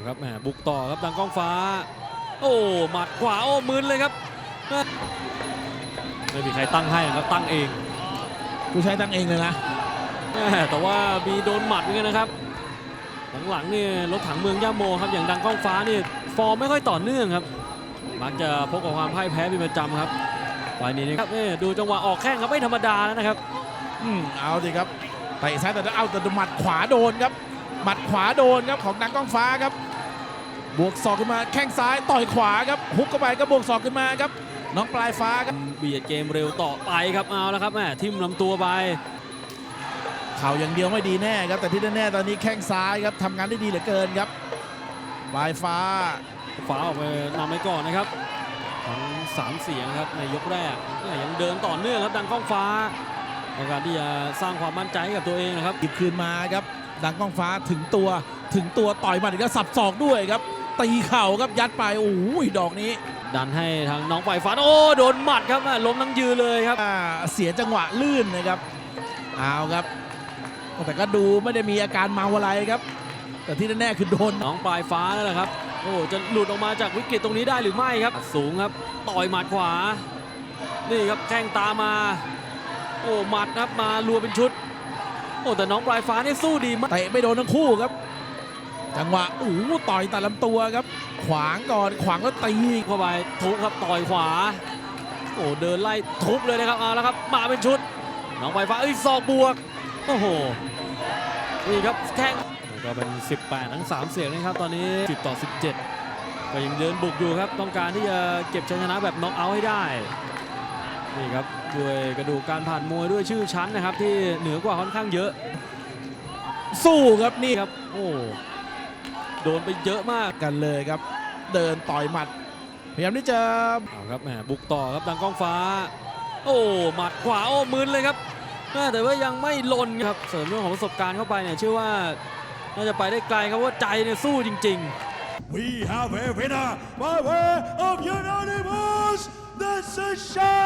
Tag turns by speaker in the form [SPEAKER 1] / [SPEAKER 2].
[SPEAKER 1] เอาครับแหมบุกต่อครับดังกล้องฟ้า โอ้หมัดขวาโอ้มึนเลยครับแม่ไม่มีใครตั้งให้ครับตั้งเอง
[SPEAKER 2] ผู้ใช้ตั้งเองเลยนะ
[SPEAKER 1] แม่แต่ว่ามีโดนหมัดเหมือนกันนะครับ หลังๆนี่รถถังเมืองย่าโมครับอย่างดังกล้องฟ้านี่ฟอร์มไม่ค่อยต่อเนื่องครับ มักจะพบกับความพ่ายแพ้เป็นประจำครับฝ่ายนี้นะครับนี่ดูจังหวะออกแข้งครับไม่ธรรมดาแล้วนะครับ
[SPEAKER 2] อืมเอาดิครับเตะซ้ายแต่เอาแต่หมัดขวาโดนครับหมัดขวาโดนครับของนางกล้องฟ้าครับ บวกศอกขึ้นมาแข้งซ้ายต่อยขวาครับฮุกเข้าไปก็บวกศอกขึ้นมาครับน้องปลายฟ้าครับ
[SPEAKER 1] เบียดเกมเร็วต่อไปครับเอาแล้วครับแม่ทิ่มลำตัวไป
[SPEAKER 2] เข่าอย่างเดียวไม่ดีแน่ครับแต่ที่แน่ๆตอนนี้แข้งซ้ายครับทำงานได้ดีเหลือเกินครับปลายฟ้า
[SPEAKER 1] ฟ้าออกไปนำไปก่อนนะครับทั้งสามเสียงครับในยกแรกเนี่ยยังเดินต่อเนื่องครับดังกล้องฟ้าในการที่จะสร้างความมั่นใจให้กับตัวเองนะครับ
[SPEAKER 2] หยิบคืนมาครับดังกล้องฟ้าถึงตัวถึงตัวต่อยหมัดอีกแล้วสับศอกด้วยครับ ตีเข่าครับยัดไปโอ้ยดอกนี้
[SPEAKER 1] ดันให้ทางน้องปล่อยฟ้าโอ้โดนหมัดครับแม่ล้มทั้งยืนเลยครับ
[SPEAKER 2] อ่าเสียจังหวะลื่นนะครับเอาครับ แต่ก็ดูไม่ได้มีอาการเมาอะไรครับ แต่ที่แน่ๆคือโดน
[SPEAKER 1] น้องปลายฟ้านั่นแหละครับโอ้จะหลุดออกมาจากวิกฤตตรงนี้ได้หรือไม่ครับ สูงครับต่อยหมัดขวา นี่ครับแข้งตามมาโอ้หมัดครับมารัวเป็นชุด โอ้แต่น้องปลายฟ้านี่สู้ดีมาก
[SPEAKER 2] เตะไม่โดนทั้งคู่ครับ จังหวะโอ้โหต่อยตัดลำตัวครับ ขวางก่อนขวางแล้วตี
[SPEAKER 1] เข้าไปทุบครับต่อยขวา โอ้เดินไล่ทุบเลยนะครับเอาแล้วครับ มาเป็นชุดน้องปลายฟ้าเอ้ยศอกบวกโอ้โหนี่ครับแข้งก็เป็น 18 ทั้ง 3 เสียงนะครับ ตอนนี้ 10 ต่อ 17 ก็ยังเดินบุกอยู่ครับ ต้องการที่จะเก็บชัยชนะแบบน็อกเอาท์ให้ได้ นี่ครับด้วยกระดูกการผ่านมวยด้วยชื่อชั้นนะครับ ที่เหนือกว่าค่อนข้างเยอะ
[SPEAKER 2] สู้ครับนี่
[SPEAKER 1] นี่ครับ โอ้ โดนไปเยอะมาก
[SPEAKER 2] กันเลยครับ เดินต่อยหมัด พยายามที่จะ
[SPEAKER 1] เอาครับแหมบุกต่อครับดังกล้องฟ้า โอ้หมัดขวาโอ้มึนเลยครับแม่แต่ว่ายังไม่ลนครับเสริมเรื่องของประสบการณ์เข้าไปเนี่ยเชื่อว่าน่าจะไปได้ไกลครับว่าใจเนี่ยสู้จริง ๆ
[SPEAKER 3] We have a winner by way of unanimous decision.